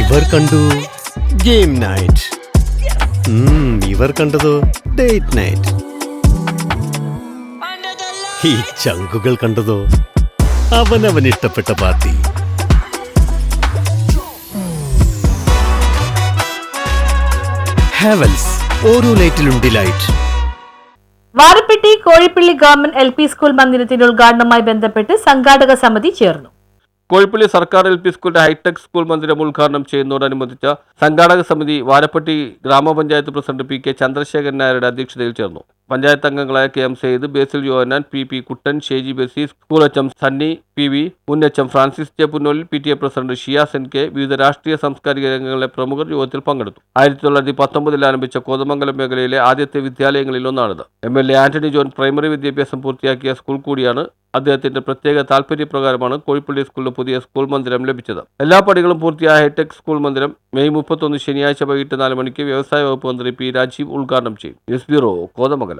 ഇവർ കണ്ടു game night. ഇവർ കണ്ടതോ ഡേറ്റ് നൈറ്റ്. ഈ ചങ്കുകൾ കണ്ടതോ അവനവൻ ഇഷ്ടപ്പെട്ട പാർട്ടി. ഹാവൽസ് ഓരോ ലൈറ്റിലും delight Varappetty Kozhippilly government L P school മന്ദിരത്തിന്റെ ഉദ്ഘാടനവുമായി ബന്ധപ്പെട്ട് സംഘാടക സമിതി ചേർന്നു. കോഴിപ്പള്ളി സർക്കാർ എൽ പി സ്കൂളിന്റെ ഹൈടെക് സ്കൂൾ മന്ദിരം ഉദ്ഘാടനം ചെയ്യുന്നതോടനുബന്ധിച്ച സംഘാടക സമിതി വാരപ്പട്ടി ഗ്രാമപഞ്ചായത്ത് പ്രസിഡന്റ് പി കെ ചന്ദ്രശേഖരൻ നായരുടെ അധ്യക്ഷതയിൽ ചേർന്നു പഞ്ചായത്ത് അംഗങ്ങളായ K M Saeed Basil Yohannan P P Kuttan Sheji Basi school H M Sunny P V മുൻ H M Francis J Punnolil P T A president Shiyas N K വിവിധ രാഷ്ട്രീയ സാംസ്കാരിക രംഗങ്ങളിലെ പ്രമുഖർ യോഗത്തിൽ പങ്കെടുത്തു. ആയിരത്തി തൊള്ളായിരത്തി പത്തൊമ്പതിൽ ആരംഭിച്ച കോതമംഗലം മേഖലയിലെ ആദ്യത്തെ വിദ്യാലയങ്ങളിൽ ഒന്നാണിത്. M L A Antony John primary വിദ്യാഭ്യാസം പൂർത്തിയാക്കിയ സ്കൂൾ കൂടിയാണ് അദ്ദേഹത്തിന്റെ പ്രത്യേക താല്പര്യപ്രകാരമാണ് കോഴിപ്പള്ളി സ്കൂളിന് പുതിയ സ്കൂൾ മന്ദിരം ലഭിച്ചത്. എല്ലാ പടികളും പൂർത്തിയായ ഹൈടെക് സ്കൂൾ മന്ദിരം മെയ് മുപ്പത്തൊന്ന് ശനിയാഴ്ച വൈകിട്ട് നാല് മണിക്ക് വ്യവസായ വകുപ്പ് മന്ത്രി പി രാജീവ് ഉദ്ഘാടനം ചെയ്യും. News bureau Kothamangalam.